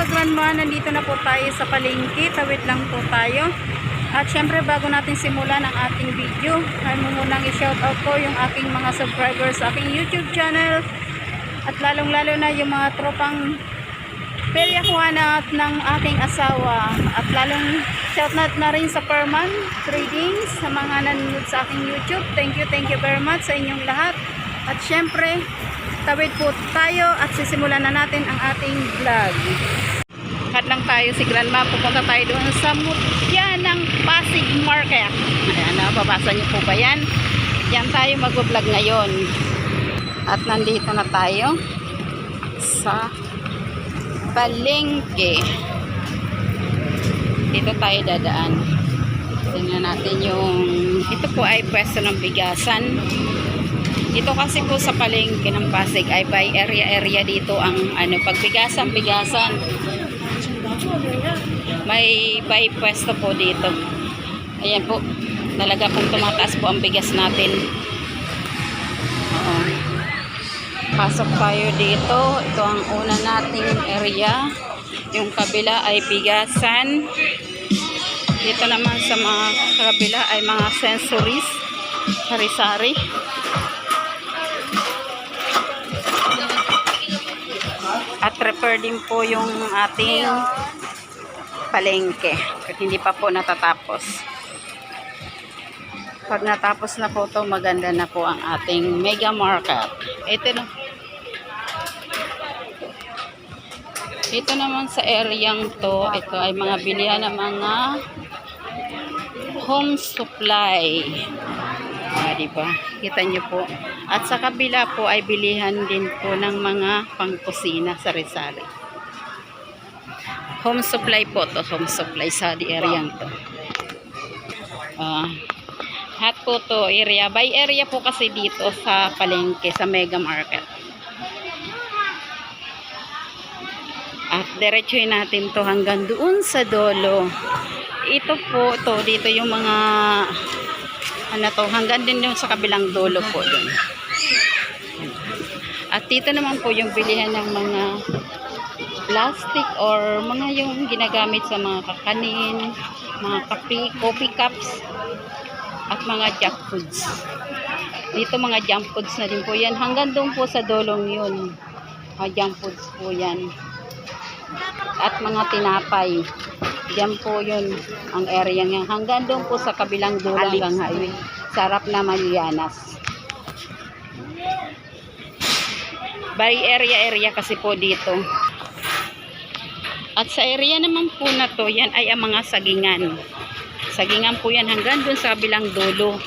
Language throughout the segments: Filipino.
ka-grandma, nandito na po tayo sa palengke. Tawid lang po tayo. At syempre bago natin simulan ang ating video, ay mo munang i-shoutout ko yung aking mga subscribers sa aking YouTube channel. At lalong-lalo na yung mga tropang Pelia Juana at ng aking asawa. At lalong shoutout na rin sa Perman Trading sa mga nanonood sa aking YouTube. Thank you, thank you very much sa inyong lahat. At syempre, tawid po tayo at sisimulan na natin ang ating vlog. Kat lang tayo si Grandma, pupunta tayo doon sa Mutya ng Pasig Market. Ayan, nababasa niyo po ba yan? Yan tayo mag-vlog ngayon. At nandito na tayo sa palengke. Dito tayo dadaan. Tingnan natin yung ito po ay pwesto ng bigasan. Ito kasi po sa palengke ng Pasig ay by area-area dito ang ano pagbigasan bigasan. May by pwesto po dito. Ayan po. Talaga pong tumataas po ang bigas natin. Oo. Pasok tayo dito. Ito ang una nating area. Yung kabila ay bigasan. Dito naman sa mga kabila ay mga sensories. Sari-sari. At repair din po yung ating palengke. At hindi pa po natatapos. Pag natapos na po to maganda na po ang ating mega market. Ito na. Ito naman sa areang to, ito ay mga bilihan ng mga home supply. Ah, di ba? Kita nyo po. At sa kabila po ay bilihan din po ng mga pangkusina sa Rizal. Home supply po to, home supply sa di areang to. Ah, hat po to area. By area po kasi dito sa palengke, sa mega market. At diretsuhin natin to hanggang doon sa dolo. Ito po, to dito yung mga ano to, hanggang din yung sa kabilang dolo po doon. At dito naman po yung bilihan ng mga plastic or mga yung ginagamit sa mga kakanin, mga kape, coffee cups, at mga junk foods. Dito mga junk foods na din po yan. Hanggang doon po sa dolong yun. Mga junk foods po yan. At mga tinapay. Diyan po yun ang area niya. Hanggang doon po sa kabilang dulo hanggang highway. Sarap na Marianas. By area-area kasi po dito. At sa area naman po na to, yan ay ang mga sagingan. Sagingan po yan hanggang doon sa kabilang dulo.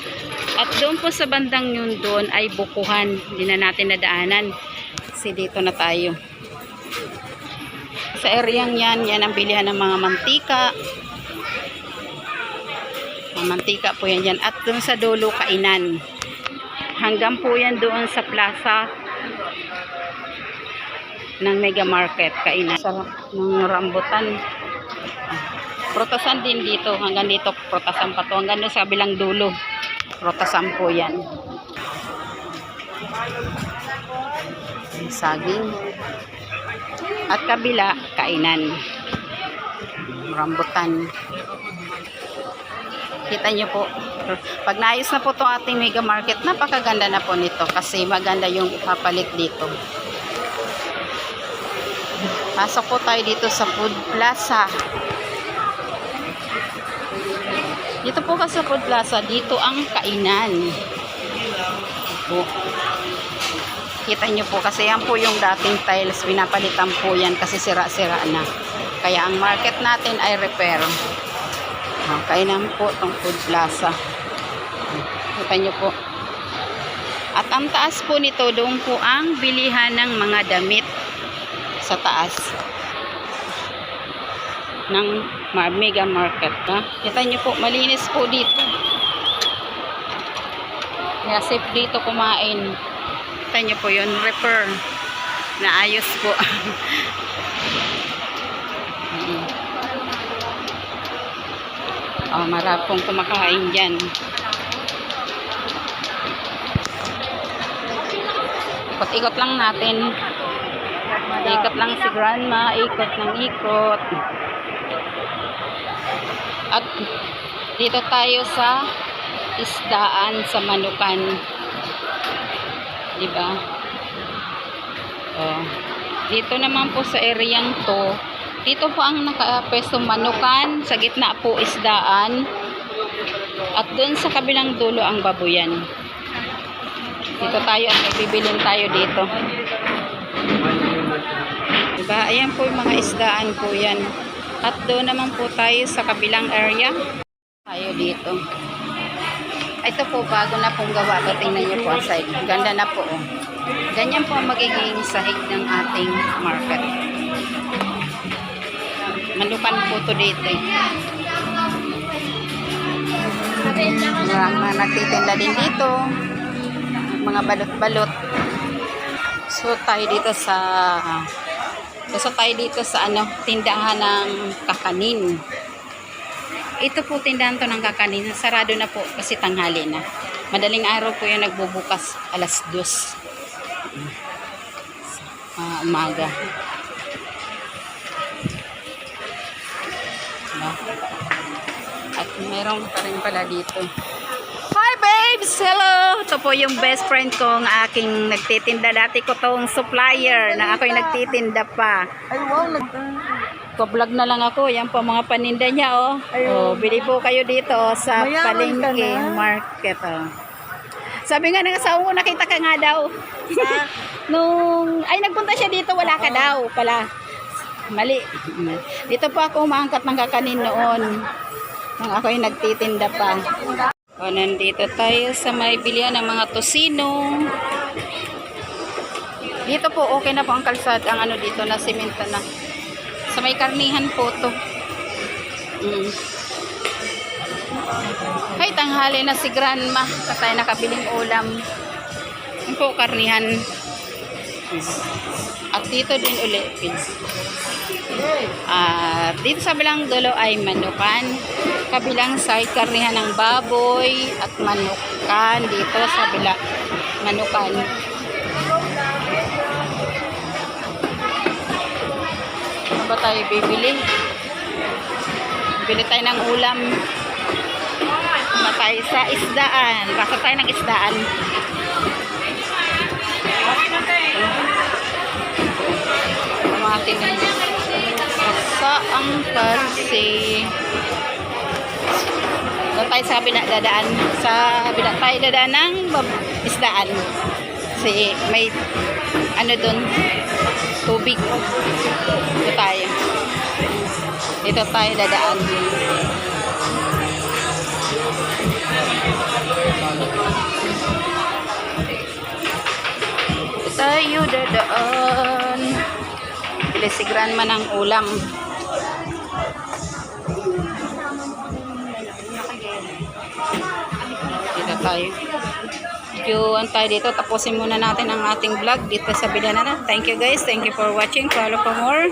At doon po sa bandang yun doon ay bukuhan. Hindi na natin nadaanan. Kasi dito na tayo. Sa areang yan, yan ang bilihan ng mga mantika. Mantika po yan yan. At doon sa dulo, kainan. Hanggang po yan doon sa plaza ng mega market kainan. Sarap ng rambutan. Protasan din dito. Hanggang dito protasan pa to. Hanggang doon sa bilang dulo protasan po yan. Saging at kabila kainan rambutan kita nyo po pag naayos na po itong ating mega market napakaganda na po nito kasi maganda yung ipapalit dito Pasok po tayo dito sa Food Plaza. Dito po kasi sa Food Plaza, dito ang kainan. Po. Kita nyo po kasi yan po yung dating tiles. Pinapalitan po yan kasi sira-sira na. Kaya ang market natin ay repair. Oh, kainan po itong Food Plaza. Kita nyo po. At ang taas po nito, doon po ang bilihan ng mga damit sa taas ng mega market ha? kita nyo po malinis po dito kaya safe dito kumain kita nyo po yun repair na ayos po oh, marap pong kumakain dyan. Ikot-ikot lang natin. Ikot lang si grandma, ikot ng ikot. At dito tayo sa isdaan sa Manukan. Di ba? Oh. Dito naman po sa areang to, dito po ang nakapwesto Manukan, sa gitna po isdaan. At doon sa kabilang dulo ang babuyan. Dito tayo at bibilin tayo dito. Diba? Ayan po yung mga isdaan po yan. At doon naman po tayo sa kabilang area. Tayo dito. Ito po, bago na pong gawa. Ito, tingnan nyo po ang side. Ganda na po. Oh. Ganyan po ang magiging sahig ng ating market. Manukan po to dito. Eh. Mga nagtitinda din dito. Mga balot-balot. So tayo dito sa So tayo dito sa ano, tindahan ng kakanin. Ito po tindahan to ng kakanin. Sarado na po kasi tanghali na. Madaling araw po yung nagbubukas alas dos. Ah, umaga. Diba? At meron pa rin pala dito. Hi babes! Hello! Ito po yung best friend kong aking nagtitinda. Dati ko tong supplier na ako'y nagtitinda pa. Ay, wow. Nag... Ko-vlog na lang ako. Yan po mga paninda niya oh. oh bili po kayo dito oh, sa Mayaman Palengke. Market oh. Sabi nga ng asawa ko, nakita ka nga daw. Nung, ay nagpunta siya dito, wala ka daw pala. Mali. Dito po ako umaangkat ng kakanin noon. Nung ako'y nagtitinda pa. O, nandito tayo sa may bilihan ng mga tosino. Dito po, okay na po ang kalsada. Ang ano dito, na simento na. Sa may karnihan po to. Mm. Ay, tanghali na si grandma. Sa tayo nakabiling ulam. Yun po, karnihan. At dito din uli. At dito sa bilang dulo ay manukan. Kabilang side, karnihan ng baboy at manukan. Dito sa bila, manukan. Ba tayo bibili? Bili tayo ng ulam. Tayo sa isdaan. Basta tayo ng isdaan. Mga tingin. Sa ang kasi. Doon tayo sa kabila dadaan. Sa kabila tayo dadaan ng isdaan. Kasi may ano doon tubig. Dito tayo. Dito tayo dadaan. Dito tayo dadaan. Bili si grandma ng ulam. Dito tayo. Diyan tayo dito. Tapusin muna natin ang ating vlog dito sa Bilanana. Thank you guys. Thank you for watching. Follow for more.